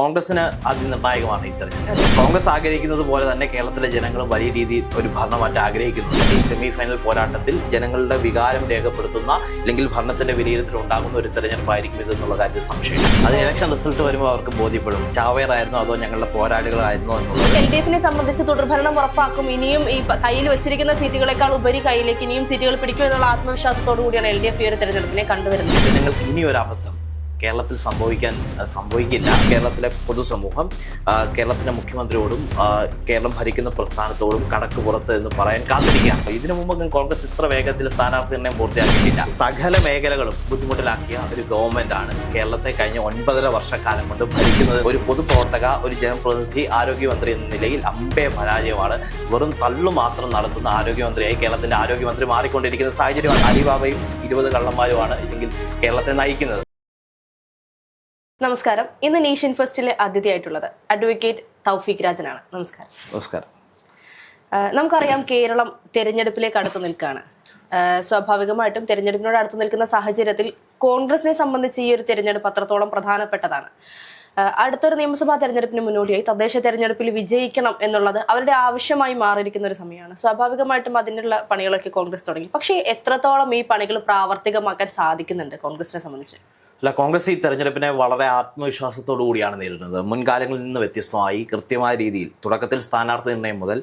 കോൺഗ്രസിന് അതിനിർണായകമാണ് ഈ തെരഞ്ഞെടുപ്പ്. കോൺഗ്രസ് ആഗ്രഹിക്കുന്നത് പോലെ തന്നെ കേരളത്തിലെ ജനങ്ങളും വലിയ രീതിയിൽ ഒരു ഭരണമാറ്റം ആഗ്രഹിക്കുന്നുണ്ട് ഈ സെമി ഫൈനൽ പോരാട്ടത്തിൽ ജനങ്ങളുടെ വികാരം രേഖപ്പെടുത്തുന്ന അല്ലെങ്കിൽ ഭരണത്തിന്റെ വിലയിരുത്തൽ ഉണ്ടാകുന്ന ഒരു തെരഞ്ഞെടുപ്പായിരിക്കും ഇതെന്നുള്ള കാര്യത്തിൽ സംശയം അത് ഇലക്ഷൻ റിസൾട്ട് വരുമ്പോൾ അവർക്ക് ബോധ്യപ്പെടും. ചാവേറായിരുന്നോ അതോ ഞങ്ങളുടെ പോരാളികളായിരുന്നോ എന്നുള്ളത്. എൽ ഡി എഫിനെ സംബന്ധിച്ച് തുടർഭരണം ഉറപ്പാക്കും. ഇനിയും ഈ കയ്യിൽ വെച്ചിരിക്കുന്ന സീറ്റുകളെക്കാൾ ഉപരി കയ്യിലേക്ക് ഇനിയും സീറ്റുകൾ പിടിക്കും എന്നുള്ള ആത്മവിശ്വാസത്തോടു കൂടിയാണ് എൽ ഡി എഫ് ഈ ഒരു തെരഞ്ഞെടുപ്പിനെ കണ്ടുവരുന്നത്. ജനങ്ങൾക്ക് ഇനി ഒരു അബദ്ധം. കേരളത്തിൽ സംഭവിക്കാൻ സംഭവിക്കില്ല. കേരളത്തിലെ പൊതുസമൂഹം കേരളത്തിലെ മുഖ്യമന്ത്രിയോടും കേരളം ഭരിക്കുന്ന പ്രസ്ഥാനത്തോടും കണക്ക് പുറത്ത് എന്ന് പറയാൻ കാത്തിരിക്കുകയാണ്. ഇതിനു മുമ്പ് കോൺഗ്രസ് ഇത്ര വേഗത്തിൽ സ്ഥാനാർത്ഥി നിർണയം പൂർത്തിയാക്കിയിട്ടില്ല. സകല മേഖലകളും ബുദ്ധിമുട്ടിലാക്കിയ ഒരു ഗവൺമെന്റ് ആണ് കേരളത്തെ കഴിഞ്ഞ ഒൻപതര വർഷക്കാലം കൊണ്ട് ഭരിക്കുന്നത്. ഒരു പൊതുപ്രവർത്തക ഒരു ജനപ്രതിനിധി ആരോഗ്യമന്ത്രി എന്ന നിലയിൽ അമ്പേ പരാജയമാണ്. വെറും തള്ളു മാത്രം നടത്തുന്ന ആരോഗ്യമന്ത്രിയായി കേരളത്തിന്റെ ആരോഗ്യമന്ത്രി മാറിക്കൊണ്ടിരിക്കുന്ന സാഹചര്യമാണ്. അലിബാബയും ഇരുപത് കള്ളന്മാരുമാണ് ഇല്ലെങ്കിൽ കേരളത്തെ നയിക്കുന്നത്. നമസ്കാരം. ഇന്ന് നേഷ്യൻ ഫസ്റ്റിലെ അതിഥിയായിട്ടുള്ളത് അഡ്വക്കേറ്റ് തൗഫീഖ് രാജനാണ്. നമസ്കാരം. നമസ്കാരം. നമുക്കറിയാം കേരളം തെരഞ്ഞെടുപ്പിലേക്ക് അടുത്ത് നിൽക്കുകയാണ് സ്വാഭാവികമായിട്ടും തെരഞ്ഞെടുപ്പിനോട് അടുത്ത് നിൽക്കുന്ന സാഹചര്യത്തിൽ കോൺഗ്രസിനെ സംബന്ധിച്ച് ഈ ഒരു തെരഞ്ഞെടുപ്പ് അത്രത്തോളം പ്രധാനപ്പെട്ടതാണ്. അടുത്തൊരു നിയമസഭാ തെരഞ്ഞെടുപ്പിന് മുന്നോടിയായി തദ്ദേശ തെരഞ്ഞെടുപ്പിൽ വിജയിക്കണം എന്നുള്ളത് അവരുടെ ആവശ്യമായി മാറിയിരിക്കുന്ന ഒരു സമയമാണ്. സ്വാഭാവികമായിട്ടും അതിനുള്ള പണികളൊക്കെ കോൺഗ്രസ് തുടങ്ങി. പക്ഷേ എത്രത്തോളം ഈ പണികൾ പ്രാവർത്തികമാക്കാൻ സാധിക്കുന്നുണ്ട് കോൺഗ്രസിനെ സംബന്ധിച്ച്? അല്ല കോൺഗ്രസ് ഈ തെരഞ്ഞെടുപ്പിനെ വളരെ ആത്മവിശ്വാസത്തോടു കൂടിയാണ് നേരിടുന്നത്. മുൻകാലങ്ങളിൽ നിന്ന് വ്യത്യസ്തമായി കൃത്യമായ രീതിയിൽ തുടക്കത്തിൽ സ്ഥാനാർത്ഥി നിർണയം മുതൽ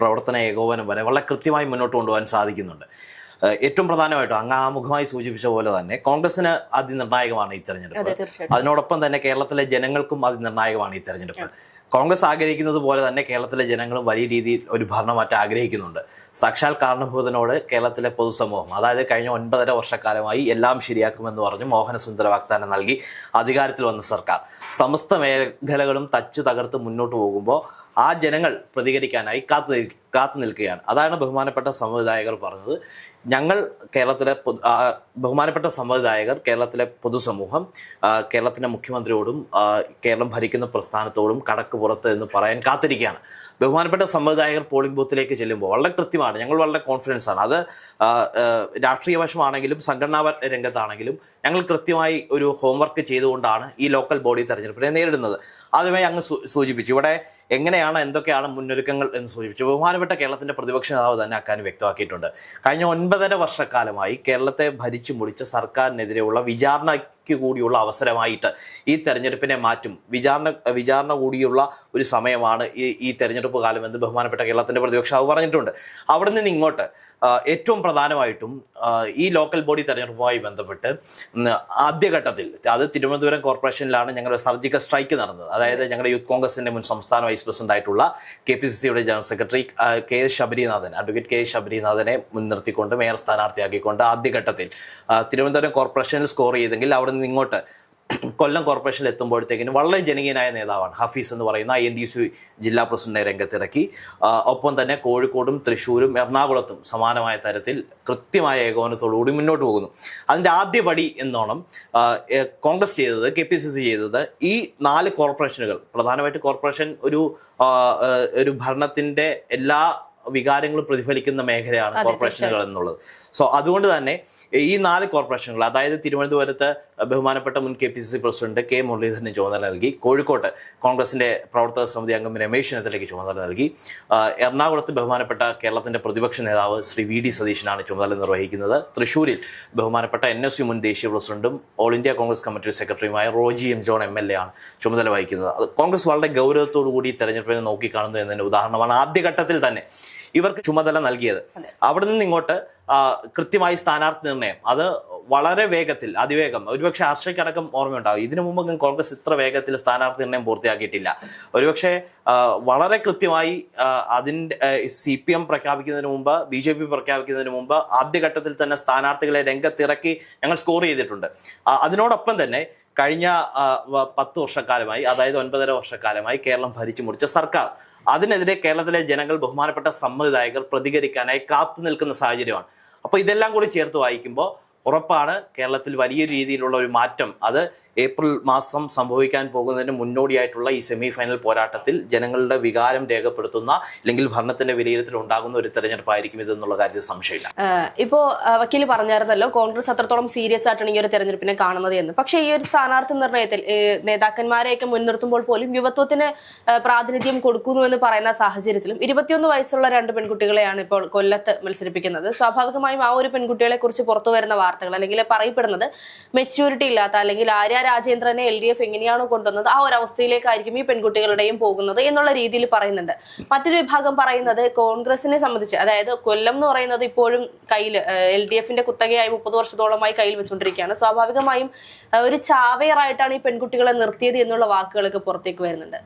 പ്രവർത്തന ഏകോപനം വരെ വളരെ കൃത്യമായി മുന്നോട്ട് കൊണ്ടുപോകാൻ സാധിക്കുന്നുണ്ട്. ഏറ്റവും പ്രധാനമായിട്ടും അങ്ങ് ആമുഖമായി സൂചിപ്പിച്ച പോലെ തന്നെ കോൺഗ്രസിന് അതിനിർണായകമാണ് ഈ തെരഞ്ഞെടുപ്പ്. അതിനോടൊപ്പം തന്നെ കേരളത്തിലെ ജനങ്ങൾക്കും അതിനിർണായകമാണ് ഈ തെരഞ്ഞെടുപ്പ്. കോൺഗ്രസ് ആഗ്രഹിക്കുന്നത് പോലെ തന്നെ കേരളത്തിലെ ജനങ്ങളും വലിയ രീതിയിൽ ഒരു ഭരണമാറ്റം ആഗ്രഹിക്കുന്നുണ്ട്. സാക്ഷാൽ കാരണഭൂതനോട് കേരളത്തിലെ പൊതുസമൂഹം അതായത് കഴിഞ്ഞ ഒൻപതര വർഷക്കാലമായി എല്ലാം ശരിയാക്കുമെന്ന് പറഞ്ഞ് മോഹനസുന്ദര വാഗ്ദാനം നൽകി അധികാരത്തിൽ വന്ന സർക്കാർ. സമസ്ത മേഖലകളും തച്ചു തകർത്ത് മുന്നോട്ട് പോകുമ്പോൾ ആ ജനങ്ങൾ പ്രതികരിക്കാനായി കാത്തു കാത്തു നിൽക്കുകയാണ്. അതാണ് ബഹുമാനപ്പെട്ട സംവിധായകർ പറഞ്ഞത്. ഞങ്ങൾ കേരളത്തിലെ ബഹുമാനപ്പെട്ട സംവിധായകർ കേരളത്തിലെ പൊതുസമൂഹം കേരളത്തിന്റെ മുഖ്യമന്ത്രിയോടും കേരളം ഭരിക്കുന്ന പ്രസ്ഥാനത്തോടും കടക്ക് പുറത്ത് എന്ന് പറയാൻ കാത്തിരിക്കുകയാണ്. ബഹുമാനപ്പെട്ട സംവിധായകർ പോളിംഗ് ബൂത്തിലേക്ക് ചെല്ലുമ്പോൾ വളരെ കൃത്യമാണ്. ഞങ്ങൾ വളരെ കോൺഫിഡൻസ് ആണ്. അത് രാഷ്ട്രീയ വശമാണെങ്കിലും സംഘടനാ രംഗത്താണെങ്കിലും ഞങ്ങൾ കൃത്യമായി ഒരു ഹോംവർക്ക് ചെയ്തുകൊണ്ടാണ് ഈ ലോക്കൽ ബോഡി തെരഞ്ഞെടുപ്പിനെ നേരിടുന്നത്. ആദ്യമായി അങ്ങ് സൂചിപ്പിച്ചു. ഇവിടെ എങ്ങനെയാണ് എന്തൊക്കെയാണ് മുന്നൊരുക്കങ്ങൾ എന്ന് സൂചിപ്പിച്ചു. ബഹുമാനപ്പെട്ട കേരളത്തിന്റെ പ്രതിപക്ഷ നേതാവ് തന്നെ അക്കാര്യം വ്യക്തമാക്കിയിട്ടുണ്ട്. കഴിഞ്ഞ ഒൻപതര വർഷക്കാലമായി കേരളത്തെ ഭരിച്ചു മുടിച്ച സർക്കാരിനെതിരെയുള്ള വിചാരണയ്ക്ക് കൂടിയുള്ള അവസരമായിട്ട് ഈ തെരഞ്ഞെടുപ്പിനെ മാറ്റും. വിചാരണ വിചാരണ കൂടിയുള്ള ഒരു സമയമാണ് ഈ ഈ തെരഞ്ഞെടുപ്പ് കാലം എന്ന് ബഹുമാനപ്പെട്ട കേരളത്തിന്റെ പ്രതിപക്ഷ നേതാവ് പറഞ്ഞിട്ടുണ്ട്. അവിടെ നിന്ന് ഇങ്ങോട്ട് ഏറ്റവും പ്രധാനമായിട്ടും ഈ ലോക്കൽ ബോഡി തെരഞ്ഞെടുപ്പുമായി ബന്ധപ്പെട്ട് ആദ്യഘട്ടത്തിൽ അത് തിരുവനന്തപുരം കോർപ്പറേഷനിലാണ് ഞങ്ങളുടെ സർജിക്കൽ സ്ട്രൈക്ക് നടന്നത്. അതായത് ഞങ്ങളുടെ യൂത്ത് കോൺഗ്രസിന്റെ മുൻ സംസ്ഥാന വൈസ് പ്രസിഡന്റ് ആയിട്ടുള്ള കെ പി സി സിയുടെ general secretary K S Sabarinathan advocate K S ശബരിനാഥനെ മുൻനിർത്തിക്കൊണ്ട് മേയർ സ്ഥാനാർത്ഥിയാക്കിക്കൊണ്ട് ആദ്യഘട്ടത്തിൽ തിരുവനന്തപുരം കോർപ്പറേഷനിൽ സ്കോർ ചെയ്തെങ്കിൽ അവിടെ നിന്ന് ഇങ്ങോട്ട് കൊല്ലം കോർപ്പറേഷനിൽ എത്തുമ്പോഴത്തേക്കിനും വളരെ ജനകീയനായ നേതാവാണ്. ഹഫീസ് എന്ന് പറയുന്ന ഐ എൻ ഡി സി ജില്ലാ പ്രസിഡന്റിനെ രംഗത്തിറക്കി. ഒപ്പം തന്നെ കോഴിക്കോടും തൃശ്ശൂരും എറണാകുളത്തും സമാനമായ തരത്തിൽ കൃത്യമായ ഏകോപനത്തോടുകൂടി മുന്നോട്ട് പോകുന്നു. അതിന്റെ ആദ്യ പടി എന്നോണം കോൺഗ്രസ് ചെയ്തത് കെ പി സി സി ചെയ്തത് ഈ നാല് കോർപ്പറേഷനുകൾ പ്രധാനമായിട്ട് കോർപ്പറേഷൻ ഒരു ഒരു ഭരണത്തിന്റെ എല്ലാ വികാരങ്ങളും പ്രതിഫലിക്കുന്ന മേഖലയാണ് കോർപ്പറേഷനുകൾ എന്നുള്ളത്. സോ അതുകൊണ്ട് തന്നെ ഈ നാല് കോർപ്പറേഷനുകൾ അതായത് തിരുവനന്തപുരത്ത് ബഹുമാനപ്പെട്ട മുൻ K P C C president K മുരളീധരന് ചുമതല നൽകി. കോഴിക്കോട്ട് കോൺഗ്രസിന്റെ പ്രവർത്തക സമിതി അംഗം രമേശ് ചെന്നിത്തലയ്ക്ക് ചുമതല നൽകി. എറണാകുളത്ത് ബഹുമാനപ്പെട്ട കേരളത്തിന്റെ പ്രതിപക്ഷ നേതാവ് ശ്രീ വി ഡി സതീശനാണ് ചുമതല നിർവഹിക്കുന്നത്. തൃശൂരിൽ ബഹുമാനപ്പെട്ട എൻ എസ് യു മുൻ ദേശീയ പ്രസിഡന്റും ഓൾ ഇന്ത്യ കോൺഗ്രസ് കമ്മിറ്റി സെക്രട്ടറിയുമായ Roji M John M L A ആണ് ചുമതല വഹിക്കുന്നത്. അത് കോൺഗ്രസ് വളരെ ഗൗരവത്തോടു കൂടി തെരഞ്ഞെടുപ്പിനെ നോക്കിക്കാണുന്നു എന്നതിന്റെ ഉദാഹരണമാണ് ആദ്യഘട്ടത്തിൽ തന്നെ ഇവർക്ക് ചുമതല നൽകിയത്. അവിടെ നിന്ന് ഇങ്ങോട്ട് കൃത്യമായി സ്ഥാനാർത്ഥി നിർണയം. അത് വളരെ വേഗത്തിൽ അതിവേഗം. ഒരുപക്ഷെ ഹർഷയ്ക്കടക്കം ഓർമ്മയുണ്ടാകും. ഇതിനു മുമ്പ് കോൺഗ്രസ് ഇത്ര വേഗത്തിൽ സ്ഥാനാർത്ഥി നിർണയം പൂർത്തിയാക്കിയിട്ടില്ല. ഒരുപക്ഷെ വളരെ കൃത്യമായി അതിന്റെ സി പി എം പ്രഖ്യാപിക്കുന്നതിന് മുമ്പ് ബി ജെ പി പ്രഖ്യാപിക്കുന്നതിന് മുമ്പ് ആദ്യഘട്ടത്തിൽ തന്നെ സ്ഥാനാർത്ഥികളെ രംഗത്തിറക്കി ഞങ്ങൾ സ്കോർ ചെയ്തിട്ടുണ്ട്. അതിനോടൊപ്പം തന്നെ കഴിഞ്ഞ പത്ത് വർഷക്കാലമായി അതായത് ഒൻപതര വർഷക്കാലമായി കേരളം ഭരിച്ചു മുറിച്ച സർക്കാർ. അതിനെതിരെ കേരളത്തിലെ ജനങ്ങൾ ബഹുമാനപ്പെട്ട സമ്മതിദായകർ പ്രതികരിക്കാനായി കാത്തു നിൽക്കുന്ന സാഹചര്യമാണ്. അപ്പോൾ ഇതെല്ലാം കൂടി ചേർത്ത് വായിക്കുമ്പോൾ ഉറപ്പാണ് കേരളത്തിൽ വലിയ രീതിയിലുള്ള ഒരു മാറ്റം. അത് ഏപ്രിൽ മാസം സംഭവിക്കാൻ പോകുന്നതിന് മുന്നോടിയായിട്ടുള്ള ഈ സെമി ഫൈനൽ പോരാട്ടത്തിൽ ജനങ്ങളുടെ വികാരം രേഖപ്പെടുത്തുന്ന അല്ലെങ്കിൽ ഭരണത്തിന്റെ വിലയിരുത്തൽ ഉണ്ടാകുന്ന ഒരു തെരഞ്ഞെടുപ്പായിരിക്കും ഇതെന്നുള്ള കാര്യത്തിൽ സംശയമില്ല. ഇപ്പോ വക്കീൽ പറഞ്ഞായിരുന്നല്ലോ കോൺഗ്രസ് അത്രത്തോളം സീരിയസ് ആയിട്ടാണ് ഈ ഒരു തെരഞ്ഞെടുപ്പിനെ കാണുന്നത് എന്ന്. പക്ഷേ ഈ ഒരു സ്ഥാനാർത്ഥി നിർണയത്തിൽ നേതാക്കന്മാരെയൊക്കെ മുൻനിർത്തുമ്പോൾ പോലും യുവത്വത്തിന് പ്രാതിനിധ്യം കൊടുക്കുന്നു എന്ന് പറയുന്ന സാഹചര്യത്തിലും ഇരുപത്തിയൊന്ന് വയസ്സുള്ള രണ്ട് പെൺകുട്ടികളെയാണ് ഇപ്പോൾ കൊല്ലത്ത് മത്സരിപ്പിക്കുന്നത്. സ്വാഭാവികമായും ആ ഒരു പെൺകുട്ടികളെ കുറിച്ച് പുറത്തു വരുന്ന വാർത്തകൾ അല്ലെങ്കിൽ പറയപ്പെടുന്നത് മെച്യൂരിറ്റി ഇല്ലാത്ത അല്ലെങ്കിൽ ആര്യ രാജേന്ദ്രനെ എൽ ഡി എഫ് എങ്ങനെയാണോ കൊണ്ടുവന്നത് ആ ഒരു അവസ്ഥയിലേക്കായിരിക്കും ഈ പെൺകുട്ടികളുടെയും പോകുന്നത് എന്നുള്ള രീതിയിൽ പറയുന്നുണ്ട്. മറ്റൊരു വിഭാഗം പറയുന്നത് കോൺഗ്രസിനെ സംബന്ധിച്ച് അതായത് കൊല്ലം എന്ന് പറയുന്നത് ഇപ്പോഴും കയ്യിൽ എൽ ഡി എഫിന്റെ കുത്തകയായി മുപ്പത് വർഷത്തോളമായി കയ്യിൽ വെച്ചുകൊണ്ടിരിക്കുകയാണ് സ്വാഭാവികമായും ഒരു ചാവേറായിട്ടാണ് ഈ പെൺകുട്ടികളെ നിർത്തിയത് എന്നുള്ള വാക്കുകളൊക്കെ പുറത്തേക്ക് വരുന്നുണ്ട്.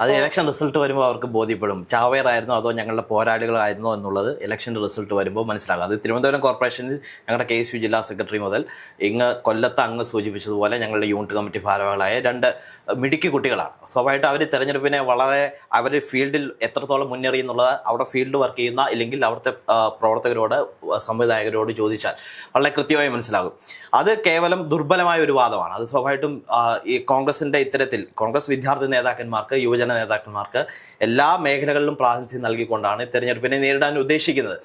അത് ഇലക്ഷൻ റിസൾട്ട് വരുമ്പോൾ അവർക്ക് ബോധ്യപ്പെടും. ചാവേറായിരുന്നോ അതോ ഞങ്ങളുടെ പോരാളികളായിരുന്നോ എന്നുള്ളത് ഇലക്ഷൻ റിസൾട്ട് വരുമ്പോൾ മനസ്സിലാകും. അത് തിരുവനന്തപുരം കോർപ്പറേഷനിൽ ഞങ്ങളുടെ കെ എസ് യു ജില്ലാ സെക്രട്ടറി മുതൽ ഇങ്ങ് കൊല്ലത്ത് അങ്ങ് സൂചിപ്പിച്ചതുപോലെ ഞങ്ങളുടെ യൂണിറ്റ് കമ്മിറ്റി ഭാരവാഹികളായ രണ്ട് മിടുക്കി കുട്ടികളാണ്. സ്വാഭാവികമായിട്ട് അവർ തെരഞ്ഞെടുപ്പിനെ വളരെ അവർ ഫീൽഡിൽ എത്രത്തോളം മുന്നേറി എന്നുള്ളത് അവിടെ ഫീൽഡ് വർക്ക് ചെയ്യുന്ന അല്ലെങ്കിൽ അവിടുത്തെ പ്രവർത്തകരോട് സംവിധായകരോട് ചോദിച്ചാൽ വളരെ കൃത്യമായി മനസ്സിലാകും. അത് കേവലം ദുർബലമായ ഒരു വാദമാണ്. അത് സ്വാഭാവികമായിട്ടും ഈ കോൺഗ്രസിന്റെ ഇത്തരത്തിൽ കോൺഗ്രസ് വിദ്യാർത്ഥി നേതാക്കന്മാർക്ക് യുവജന നേതാക്കന്മാർക്ക് എല്ലാ മേഖലകളിലും പ്രാതിനിധ്യം നൽകിക്കൊണ്ടാണ് തെരഞ്ഞെടുപ്പിനെ നേരിടാൻ ഉദ്ദേശിക്കുന്നത്.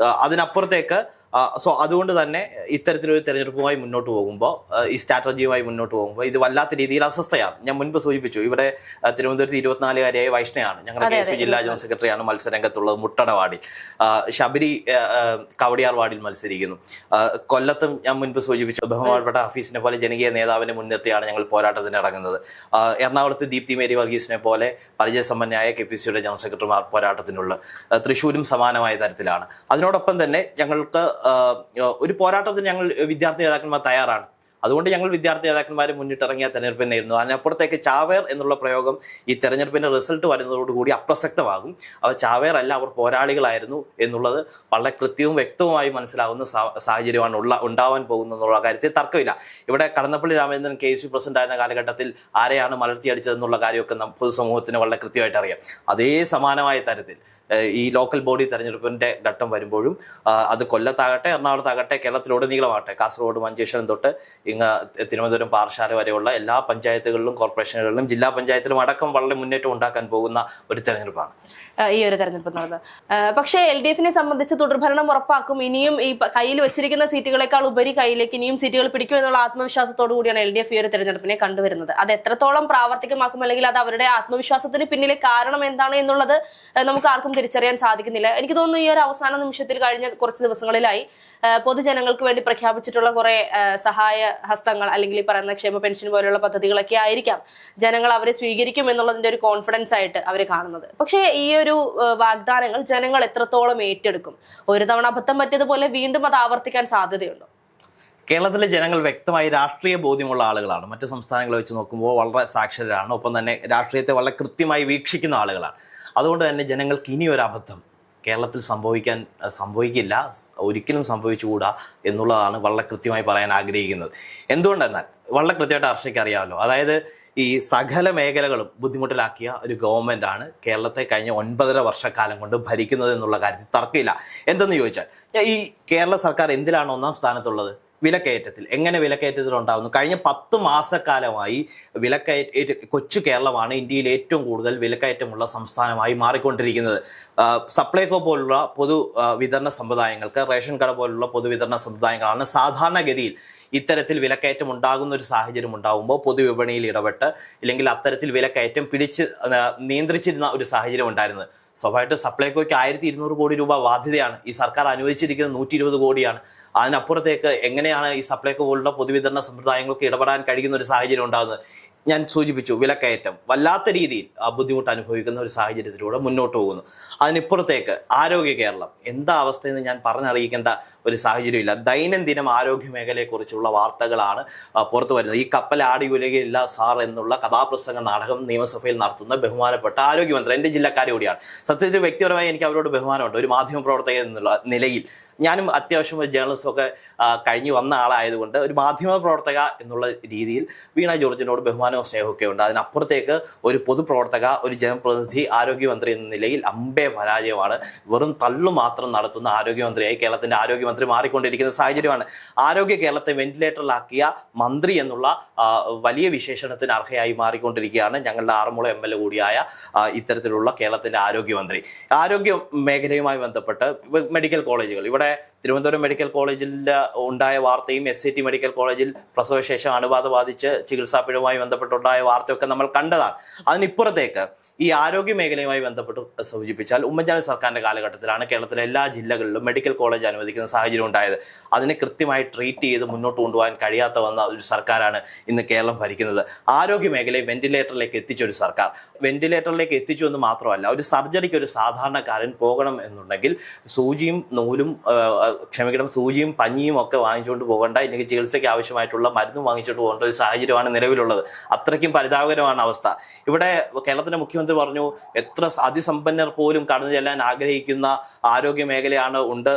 അതിനപ്പുറത്തേക്ക് സോ അതുകൊണ്ട് തന്നെ ഇത്തരത്തിലൊരു തെരഞ്ഞെടുപ്പുമായി മുന്നോട്ട് പോകുമ്പോൾ ഈ സ്ട്രാറ്റജിയുമായി മുന്നോട്ട് പോകുമ്പോൾ ഇത് വല്ലാത്ത രീതിയിൽ അസ്വസ്ഥയാണ്. ഞാൻ മുൻപ് സൂചിപ്പിച്ചു ഇവിടെ തിരുവനന്തപുരത്ത് ഇരുപത്തിനാലുകാരിയായ വൈഷ്ണയാണ്. ഞങ്ങളുടെ കെ എസ് ജില്ലാ ജനറൽ സെക്രട്ടറിയാണ് മത്സരരംഗത്തുള്ളത് മുട്ടട വാർഡിൽ ശബരി കവടിയാർ വാർഡിൽ മത്സരിക്കുന്നു. കൊല്ലത്തും ഞാൻ മുൻപ് സൂചിപ്പിച്ചു ബഹുമാനപ്പെട്ട ഹഫീസിനെ പോലെ ജനകീയ നേതാവിനെ മുൻനിർത്തിയാണ് ഞങ്ങൾ പോരാട്ടത്തിന് ഇറങ്ങുന്നത്. എറണാകുളത്ത് ദീപ്തി മേരി വർഗീസിനെ പോലെ പരിചയസമ്പന്നയായ കെ പി സിയുടെ ജനറൽ സെക്രട്ടറിമാർ പോരാട്ടത്തിനുള്ള തൃശ്ശൂരും സമാനമായ തരത്തിലാണ്. അതിനോടൊപ്പം തന്നെ ഞങ്ങൾക്ക് ഒരു പോരാട്ടത്തിന് ഞങ്ങൾ വിദ്യാർത്ഥി നേതാക്കന്മാർ തയ്യാറാണ്. അതുകൊണ്ട് ഞങ്ങൾ വിദ്യാർത്ഥി നേതാക്കന്മാർ മുന്നിട്ടിറങ്ങിയ തെരഞ്ഞെടുപ്പ് നേരിടുന്നു അതിനപ്പുറത്തേക്ക് ചാവേർ എന്നുള്ള പ്രയോഗം ഈ തെരഞ്ഞെടുപ്പിന്റെ റിസൾട്ട് വരുന്നതോടുകൂടി അപ്രസക്തമാകും. അവർ ചാവേർ അല്ല അവർ പോരാളികളായിരുന്നു എന്നുള്ളത് വളരെ കൃത്യവും വ്യക്തവുമായി മനസ്സിലാകുന്ന സാ- സാഹചര്യമാണ് ഉള്ള ഉണ്ടാവാൻ പോകുന്നത് എന്നുള്ള കാര്യത്തിൽ തർക്കമില്ല. ഇവിടെ Kadannappally Ramachandran K U president ആയിരുന്ന കാലഘട്ടത്തിൽ ആരെയാണ് മലർത്തിയടിച്ചതെന്നുള്ള കാര്യമൊക്കെ പൊതുസമൂഹത്തിന് വളരെ കൃത്യമായിട്ട് അറിയാം അതേ സമാനമായ തരത്തിൽ ഈ ലോക്കൽ ബോഡി തെരഞ്ഞെടുപ്പിന്റെ ഘട്ടം വരുമ്പോഴും അത് കൊല്ലത്താകട്ടെ എറണാകുളത്താകട്ടെ കേരളത്തിലുടനീളമാകട്ടെ കാസർഗോഡ് മഞ്ചേശ്വരം തൊട്ട് ഇങ്ങ് തിരുവനന്തപുരം പാറശാല വരെയുള്ള എല്ലാ പഞ്ചായത്തുകളിലും കോർപ്പറേഷനുകളിലും ജില്ലാ പഞ്ചായത്തിലും അടക്കം വളരെ മുന്നേറ്റം ഉണ്ടാക്കാൻ പോകുന്ന ഒരു തെരഞ്ഞെടുപ്പാണ്. ഈ ഒരു തെരഞ്ഞെടുപ്പ് നടന്നത് പക്ഷേ എൽ ഡി എഫിനെ സംബന്ധിച്ച് തുടർഭരണം ഉറപ്പാക്കും. ഇനിയും ഈ കയ്യിൽ വെച്ചിരിക്കുന്ന സീറ്റുകളെക്കാൾ ഉപരി കയ്യിലേക്ക് ഇനിയും സീറ്റുകൾ പിടിക്കും എന്നുള്ള ആത്മവിശ്വാസത്തോടു കൂടിയാണ് എൽ ഡി എഫ് ഈ ഒരു തെരഞ്ഞെടുപ്പിനെ കണ്ടുവരുന്നത്. അത് എത്രത്തോളം പ്രാവർത്തികമാക്കും അല്ലെങ്കിൽ അത് അവരുടെ ആത്മവിശ്വാസത്തിന് പിന്നിലെ കാരണം എന്താണ് എന്നുള്ളത് നമുക്ക് ആർക്കും തിരിച്ചറിയാൻ സാധിക്കുന്നില്ല. എനിക്ക് തോന്നുന്നു ഈ ഒരു അവസാന നിമിഷത്തിൽ കഴിഞ്ഞ കുറച്ച് ദിവസങ്ങളിലായി പൊതുജനങ്ങൾക്ക് വേണ്ടി പ്രഖ്യാപിച്ചിട്ടുള്ള കുറെ സഹായ ഹസ്തങ്ങൾ അല്ലെങ്കിൽ ഈ പറയുന്ന ക്ഷേമ പെൻഷൻ പോലെയുള്ള പദ്ധതികളൊക്കെ ആയിരിക്കാം ജനങ്ങൾ അവരെ സ്വീകരിക്കും എന്നുള്ളതിന്റെ ഒരു കോൺഫിഡൻസ് ആയിട്ട് അവർ കാണുന്നത്. പക്ഷേ ഈ ഒരു വാഗ്ദാനങ്ങൾ ജനങ്ങൾ എത്രത്തോളം ഏറ്റെടുക്കും? ഒരു തവണ അബദ്ധം പറ്റിയതുപോലെ വീണ്ടും അത് ആവർത്തിക്കാൻ സാധ്യതയുണ്ടോ? കേരളത്തിലെ ജനങ്ങൾ വ്യക്തമായി രാഷ്ട്രീയ ബോധ്യമുള്ള ആളുകളാണ്. മറ്റ് സംസ്ഥാനങ്ങളെ വെച്ച് നോക്കുമ്പോൾ വളരെ സാക്ഷരരാണ്. ഒപ്പം തന്നെ രാഷ്ട്രീയത്തെ വളരെ കൃത്യമായി വീക്ഷിക്കുന്ന ആളുകളാണ്. അതുകൊണ്ട് തന്നെ ജനങ്ങൾക്ക് ഇനി ഒരു അബദ്ധം കേരളത്തിൽ സംഭവിക്കാൻ സംഭവിക്കില്ല ഒരിക്കലും സംഭവിച്ചുകൂടാ എന്നുള്ളതാണ് വളരെ കൃത്യമായി പറയാൻ ആഗ്രഹിക്കുന്നത്. എന്തുകൊണ്ടെന്നാൽ വളരെ കൃത്യമായിട്ട് ഹർഷയ്ക്ക് അറിയാമല്ലോ. അതായത് ഈ സകല മേഖലകളും ബുദ്ധിമുട്ടിലാക്കിയ ഒരു ഗവൺമെന്റാണ് കേരളത്തെ കഴിഞ്ഞ ഒൻപതര വർഷക്കാലം കൊണ്ട് ഭരിക്കുന്നത് എന്നുള്ള കാര്യത്തിൽ തർക്കമില്ല. എന്തെന്ന് ചോദിച്ചാൽ ഈ കേരള സർക്കാർ എന്തിലാണ് ഒന്നാം സ്ഥാനത്തുള്ളത്? വിലക്കയറ്റത്തിൽ എങ്ങനെ വിലക്കയറ്റത്തിൽ ഉണ്ടാകുന്നു കഴിഞ്ഞ പത്ത് മാസക്കാലമായി വിലക്കയറ്റ കൊച്ചു കേരളമാണ് ഇന്ത്യയിൽ ഏറ്റവും കൂടുതൽ വിലക്കയറ്റമുള്ള സംസ്ഥാനമായി മാറിക്കൊണ്ടിരിക്കുന്നത്. സപ്ലൈകോ പോലുള്ള പൊതു വിതരണ സമ്പ്രദായങ്ങൾക്ക് റേഷൻ കട പോലുള്ള പൊതുവിതരണ സമ്പ്രദായങ്ങളാണ് സാധാരണഗതിയിൽ ഇത്തരത്തിൽ വിലക്കയറ്റം ഉണ്ടാകുന്ന ഒരു സാഹചര്യം ഉണ്ടാകുമ്പോൾ പൊതുവിപണിയിൽ ഇടപെട്ട് ഇല്ലെങ്കിൽ അത്തരത്തിൽ വിലക്കയറ്റം പിടിച്ച് നിയന്ത്രിച്ചിരുന്ന ഒരു സാഹചര്യം ഉണ്ടായിരുന്നത് സ്വാഭാവികമായിട്ട് സപ്ലൈകോയ്ക്ക് ആയിരത്തി ഇരുന്നൂറ് കോടി രൂപ ബാധ്യതയാണ്. ഈ സർക്കാർ അനുവദിച്ചിരിക്കുന്ന നൂറ്റി ഇരുപത് കോടിയാണ്. അതിനപ്പുറത്തേക്ക് എങ്ങനെയാണ് ഈ സപ്ലൈകോ പോലുള്ള പൊതുവിതരണ സമ്പ്രദായങ്ങൾക്ക് ഇടപെടാൻ കഴിയുന്ന ഒരു സാഹചര്യം ഉണ്ടാകുന്നത്? ഞാൻ സൂചിപ്പിച്ചു വിലക്കയറ്റം. വല്ലാത്ത രീതിയിൽ ബുദ്ധിമുട്ട് അനുഭവിക്കുന്ന ഒരു സാഹചര്യത്തിലൂടെ മുന്നോട്ട് പോകുന്നു. അതിനിപ്പുറത്തേക്ക് ആരോഗ്യ കേരളം. എന്താ അവസ്ഥയെന്ന് ഞാൻ പറഞ്ഞറിയിക്കേണ്ട ഒരു സാഹചര്യമില്ല. ദൈനംദിനം ആരോഗ്യ മേഖലയെക്കുറിച്ചുള്ള വാർത്തകളാണ് പുറത്തു വരുന്നത്. ഈ കപ്പൽ ആടിയുലകയില്ല സാർ എന്നുള്ള കഥാപ്രസംഗ നാടകം നിയമസഭയിൽ നടത്തുന്ന ബഹുമാനപ്പെട്ട ആരോഗ്യമന്ത്രി എന്റെ ജില്ലക്കാരി കൂടിയാണ്. സത്യത്തിൽ വ്യക്തിപരമായി എനിക്ക് അവരോട് ബഹുമാനമുണ്ട്. ഒരു മാധ്യമ പ്രവർത്തകൻ എന്നുള്ള നിലയിൽ ഞാനും അത്യാവശ്യം ഒരു ജേർണലിസ്റ്റൊക്കെ കഴിഞ്ഞു വന്ന ആളായതുകൊണ്ട് ഒരു മാധ്യമ പ്രവർത്തക എന്നുള്ള രീതിയിൽ വീണ ജോർജിനോട് ബഹുമാനം ബഹുമാനവും സ്നേഹമൊക്കെ ഉണ്ട്. അതിനപ്പുറത്തേക്ക് ഒരു പൊതുപ്രവർത്തക ഒരു ജനപ്രതിനിധി ആരോഗ്യമന്ത്രി എന്ന നിലയിൽ അമ്പേ പരാജയമാണ്. വെറും തള്ളു മാത്രം നടത്തുന്ന ആരോഗ്യമന്ത്രിയായി കേരളത്തിന്റെ ആരോഗ്യമന്ത്രി മാറിക്കൊണ്ടിരിക്കുന്ന സാഹചര്യമാണ്. ആരോഗ്യ കേരളത്തെ വെന്റിലേറ്ററിലാക്കിയ മന്ത്രി എന്നുള്ള വലിയ വിശേഷണത്തിന് അർഹയായി മാറിക്കൊണ്ടിരിക്കുകയാണ് ഞങ്ങളുടെ ആറന്മുള എം എൽ എ കൂടിയായ ഇത്തരത്തിലുള്ള കേരളത്തിന്റെ ആരോഗ്യമന്ത്രി. ആരോഗ്യ മേഖലയുമായി ബന്ധപ്പെട്ട് മെഡിക്കൽ കോളേജുകൾ. ഇവിടെ è തിരുവനന്തപുരം മെഡിക്കൽ കോളേജിൽ ഉണ്ടായ വാർത്തയും എസ് സി ടി മെഡിക്കൽ കോളേജിൽ പ്രസവശേഷം അണുബാധ ബാധിച്ച് ചികിത്സാപ്പിഴവുമായി ബന്ധപ്പെട്ടുണ്ടായ വാർത്തയൊക്കെ നമ്മൾ കണ്ടതാണ്. അതിനിപ്പുറത്തേക്ക് ഈ ആരോഗ്യ മേഖലയുമായി ബന്ധപ്പെട്ട് സൂചിപ്പിച്ചാൽ ഉമ്മൻചാണ്ടി സർക്കാരിന്റെ കാലഘട്ടത്തിലാണ് കേരളത്തിലെ എല്ലാ ജില്ലകളിലും മെഡിക്കൽ കോളേജ് അനുവദിക്കുന്ന സാഹചര്യം ഉണ്ടായത്. അതിനെ കൃത്യമായി ട്രീറ്റ് ചെയ്ത് മുന്നോട്ട് കൊണ്ടുപോകാൻ കഴിയാത്ത വന്ന ഒരു സർക്കാരാണ് ഇന്ന് കേരളം ഭരിക്കുന്നത്. ആരോഗ്യ മേഖലയെ വെന്റിലേറ്ററിലേക്ക് എത്തിച്ച ഒരു സർക്കാർ. വെന്റിലേറ്ററിലേക്ക് എത്തിച്ചു എന്ന് മാത്രമല്ല ഒരു സർജറിക്ക് ഒരു സാധാരണക്കാരൻ പോകണം എന്നുണ്ടെങ്കിൽ സൂചിയും നൂലും ക്ഷമിക്കണം സൂചിയും പഞ്ഞിയും ഒക്കെ വാങ്ങിച്ചുകൊണ്ട് പോകേണ്ട. ഇല്ലെങ്കിൽ ചികിത്സയ്ക്ക് ആവശ്യമായിട്ടുള്ള മരുന്നും വാങ്ങിച്ചുകൊണ്ട് പോകേണ്ട ഒരു സാഹചര്യമാണ് നിലവിലുള്ളത്. അത്രയ്ക്കും പരിതാപകരമാണ് അവസ്ഥ. ഇവിടെ കേരളത്തിന്റെ മുഖ്യമന്ത്രി പറഞ്ഞു എത്ര അതിസമ്പന്നർ പോലും കടന്നു ചെല്ലാൻ ആഗ്രഹിക്കുന്ന ആരോഗ്യ മേഖലയാണ് ഉണ്ട്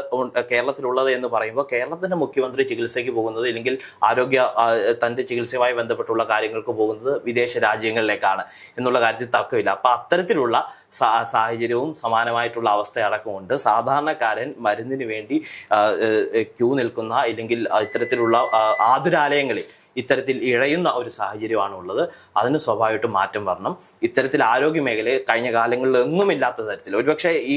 കേരളത്തിലുള്ളത് എന്ന് പറയുമ്പോൾ കേരളത്തിന്റെ മുഖ്യമന്ത്രി ചികിത്സയ്ക്ക് പോകുന്നത് ഇല്ലെങ്കിൽ ആരോഗ്യ തന്റെ ചികിത്സയുമായി ബന്ധപ്പെട്ടുള്ള കാര്യങ്ങൾക്ക് പോകുന്നത് വിദേശ രാജ്യങ്ങളിലേക്കാണ് എന്നുള്ള കാര്യത്തിൽ തർക്കമില്ല. അപ്പോൾ അത്തരത്തിലുള്ള സാഹചര്യവും സമാനമായിട്ടുള്ള അവസ്ഥ അടക്കമുണ്ട് സാധാരണക്കാരൻ മരുന്നിന് വേണ്ടി ക്യൂ നിൽക്കുന്ന ഇല്ലെങ്കിൽ ഇത്തരത്തിലുള്ള ആതുരാലയങ്ങളിൽ ഇത്തരത്തിൽ ഇഴയുന്ന ഒരു സാഹചര്യമാണ് ഉള്ളത് അതിന് സ്വാഭാവികമായിട്ടും മാറ്റം വരണം. ഇത്തരത്തിൽ ആരോഗ്യ മേഖലയെ കഴിഞ്ഞ കാലങ്ങളിൽ എങ്ങുമില്ലാത്ത തരത്തിൽ ഒരുപക്ഷെ ഈ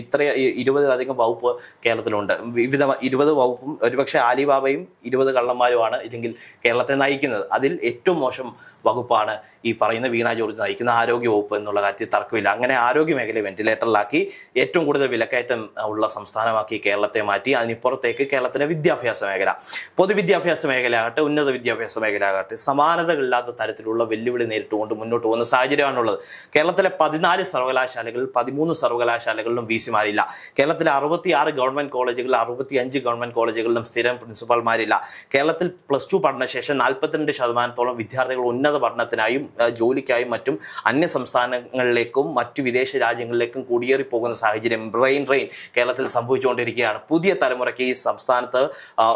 ഇത്ര ഇരുപതിലധികം വകുപ്പ് കേരളത്തിലുണ്ട്. വിവിധ ഇരുപത് വകുപ്പും ഒരുപക്ഷെ ആലിബാബയും ഇരുപത് കള്ളന്മാരുമാണ് ഇല്ലെങ്കിൽ കേരളത്തെ നയിക്കുന്നത്. അതിൽ ഏറ്റവും മോശം വകുപ്പാണ് ഈ പറയുന്ന വീണ ജോർജ് നയിക്കുന്ന ആരോഗ്യ വകുപ്പ് എന്നുള്ള കാര്യത്തിൽ തർക്കമില്ല. അങ്ങനെ ആരോഗ്യ മേഖലയെ വെന്റിലേറ്ററിലാക്കി ഏറ്റവും കൂടുതൽ വിലക്കയറ്റം ഉള്ള സംസ്ഥാനമാക്കി കേരളത്തെ മാറ്റി അതിനിപ്പുറത്തേക്ക് കേരളത്തിലെ വിദ്യാഭ്യാസ മേഖല. പൊതുവിദ്യാഭ്യാസ മേഖലയാകട്ടെ ഉന്നത വിദ്യാഭ്യാസ മേഖലയാകട്ടെ സമാനതകളില്ലാത്ത തരത്തിലുള്ള വെല്ലുവിളി നേരിട്ടുകൊണ്ട് മുന്നോട്ട് പോകുന്ന സാഹചര്യമാണുള്ളത്. കേരളത്തിലെ പതിനാല് സർവകലാശാലകളിൽ പതിമൂന്ന് സർവകലാശാലകളിലും വി സിമാരില്ല കേരളത്തിലെ അറുപത്തിയാറ് ഗവൺമെന്റ് കോളേജുകളിൽ അറുപത്തിയഞ്ച് ഗവൺമെന്റ് കോളേജുകളിലും സ്ഥിരം പ്രിൻസിപ്പാൾമാരില്ല. കേരളത്തിൽ പ്ലസ് ടു പഠനശേഷം നാൽപ്പത്തിരണ്ട് ശതമാനത്തോളം വിദ്യാർത്ഥികൾ ഉന്നത പഠനത്തിനായും ആ, ജോലിക്കായും മറ്റും അന്യ സംസ്ഥാനങ്ങളിലേക്കും മറ്റു വിദേശ രാജ്യങ്ങളിലേക്കും കുടിയേറി പോകുന്ന സാഹചര്യം ബ്രെയിൻ റെയിൻ കേരളത്തിൽ സംഭവിച്ചുകൊണ്ടിരിക്കുകയാണ്. പുതിയ തലമുറയ്ക്ക് ഈ സംസ്ഥാനത്ത്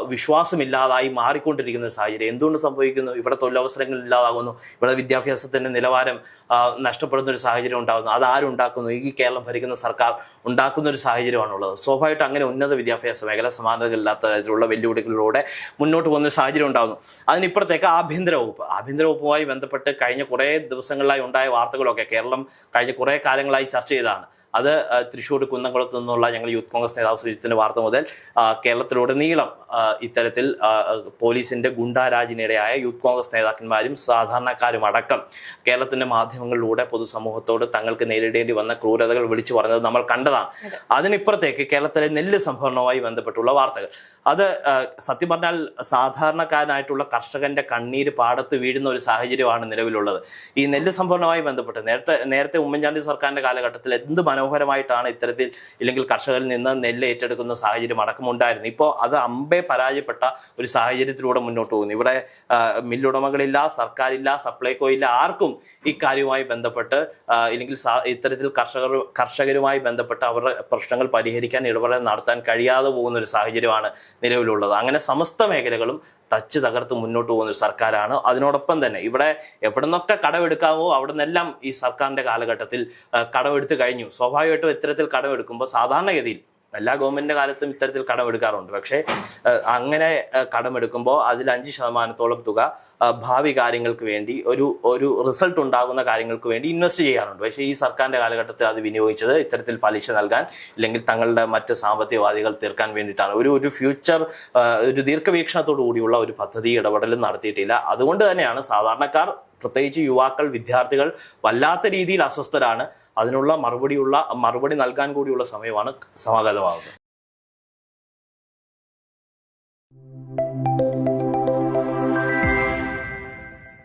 വിശ്വാസമില്ലാതായി മാറിക്കൊണ്ടിരിക്കുന്ന സാഹചര്യം എന്തുകൊണ്ട് സംഭവിക്കുന്നു? ഇവിടെ തൊഴിലവസരങ്ങൾ ഇല്ലാതാകുന്നു. ഇവിടെ വിദ്യാഭ്യാസത്തിന്റെ നിലവാരം നഷ്ടപ്പെടുന്ന ഒരു സാഹചര്യം ഉണ്ടാകുന്നു. അത് ആരുണ്ടാക്കുന്നു ഈ കേരളം ഭരിക്കുന്ന സർക്കാർ ഉണ്ടാക്കുന്ന ഒരു സാഹചര്യമാണുള്ളത്. സ്വാഭാവികമായിട്ട് അങ്ങനെ ഉന്നത വിദ്യാഭ്യാസ മേഖല സമാനതകളില്ലാത്ത തരത്തിലുള്ള വെല്ലുവിളികളിലൂടെ മുന്നോട്ട് പോകുന്ന സാഹചര്യം ഉണ്ടാകുന്നു. അതിനിപ്പുറത്തേക്ക് ആഭ്യന്തര വകുപ്പ്. ആഭ്യന്തര ബന്ധപ്പെട്ട് കഴിഞ്ഞ കുറേ ദിവസങ്ങളിലായി ഉണ്ടായ വാർത്തകളൊക്കെ കേരളം കഴിഞ്ഞ കുറേ കാലങ്ങളായി ചർച്ച ചെയ്തതാണ്. അത് തൃശൂർ തൃശ്ശൂർ കുന്നംകുളത്ത് നിന്നുള്ള ഞങ്ങൾ യൂത്ത് കോൺഗ്രസ് നേതാവ് സുജിത്തിന്റെ വാർത്ത മുതൽ കേരളത്തിലുടനീളം ഇത്തരത്തിൽ പോലീസിന്റെ ഗുണ്ടാരാജിനിടയായ യൂത്ത് കോൺഗ്രസ് നേതാക്കന്മാരും സാധാരണക്കാരും അടക്കം കേരളത്തിന്റെ മാധ്യമങ്ങളിലൂടെ പൊതുസമൂഹത്തോട് തങ്ങൾക്ക് നേരിടേണ്ടി വന്ന ക്രൂരതകൾ വിളിച്ചു പറഞ്ഞത് നമ്മൾ കണ്ടതാണ്. അതിനിപ്പുറത്തേക്ക് കേരളത്തിലെ നെല്ല് സംഭരണവുമായി ബന്ധപ്പെട്ടുള്ള വാർത്തകൾ. അത് സത്യം പറഞ്ഞാൽ സാധാരണക്കാരനായിട്ടുള്ള കർഷകന്റെ കണ്ണീര് പാടത്ത് വീഴുന്ന ഒരു സാഹചര്യമാണ് നിലവിലുള്ളത്. ഈ നെല്ല് സംഭരണവുമായി ബന്ധപ്പെട്ട് നേരത്തെ നേരത്തെ ഉമ്മൻചാണ്ടി സർക്കാരിന്റെ കാലഘട്ടത്തിൽ എന്ത് മനോഹരമായിട്ടാണ് ഇത്തരത്തിൽ ഇല്ലെങ്കിൽ കർഷകരിൽ നിന്ന് നെല്ല് ഏറ്റെടുക്കുന്ന സാഹചര്യം അടക്കമുണ്ടായിരുന്നു. ഇപ്പോൾ അത് അമ്പേ പരാജയപ്പെട്ട ഒരു സാഹചര്യത്തിലൂടെ മുന്നോട്ട് പോകുന്നു. ഇവിടെ മില്ലുടമകളില്ല സർക്കാരില്ല സപ്ലൈകോ ഇല്ല ആർക്കും ഇക്കാര്യവുമായി ബന്ധപ്പെട്ട് ഇല്ലെങ്കിൽ ഇത്തരത്തിൽ കർഷകർ കർഷകരുമായി ബന്ധപ്പെട്ട് അവരുടെ പ്രശ്നങ്ങൾ പരിഹരിക്കാൻ ഇടപെടൽ നടത്താൻ കഴിയാതെ പോകുന്ന ഒരു സാഹചര്യമാണ് നിലവിലുള്ളത്. അങ്ങനെ സമസ്ത മേഖലകളും തച്ച് തകർത്ത് മുന്നോട്ട് പോകുന്ന ഒരു സർക്കാരാണ്. അതിനോടൊപ്പം തന്നെ ഇവിടെ എവിടെ നിന്നൊക്കെ കടമെടുക്കാവോ അവിടെ നിന്നെല്ലാം ഈ സർക്കാരിന്റെ കാലഘട്ടത്തിൽ കടമെടുത്ത് കഴിഞ്ഞു. സ്വാഭാവികമായിട്ടും ഇത്തരത്തിൽ കടമെടുക്കുമ്പോൾ സാധാരണഗതിയിൽ എല്ലാ ഗവൺമെന്റിന്റെ കാലത്തും ഇത്തരത്തിൽ കടമെടുക്കാറുണ്ട് പക്ഷേ അങ്ങനെ കടമെടുക്കുമ്പോൾ അതിൽ അഞ്ച് ശതമാനത്തോളം തുക ഭാവി കാര്യങ്ങൾക്ക് വേണ്ടി ഒരു ഒരു റിസൾട്ട് ഉണ്ടാകുന്ന കാര്യങ്ങൾക്ക് വേണ്ടി ഇൻവെസ്റ്റ് ചെയ്യാറുണ്ട്. പക്ഷേ ഈ സർക്കാരിന്റെ കാലഘട്ടത്തിൽ അത് വിനിയോഗിച്ചത് ഇത്തരത്തിൽ പലിശ നൽകാൻ ഇല്ലെങ്കിൽ തങ്ങളുടെ മറ്റ് സാമ്പത്തികവാദികൾ തീർക്കാൻ വേണ്ടിയിട്ടാണ്. ഒരു ഒരു ഫ്യൂച്ചർ ഒരു ദീർഘവീക്ഷണത്തോടു കൂടിയുള്ള ഒരു പദ്ധതി ഇടപെടലും നടത്തിയിട്ടില്ല. അതുകൊണ്ട് തന്നെയാണ് സാധാരണക്കാർ പ്രത്യേകിച്ച് യുവാക്കൾ വിദ്യാർത്ഥികൾ വല്ലാത്ത രീതിയിൽ അസ്വസ്ഥരാണ്. അതിനുള്ള മറുപടിയുള്ള മറുപടി നൽകാൻ കൂടിയുള്ള സമയമാണ് സമാഗതമാകുന്നത്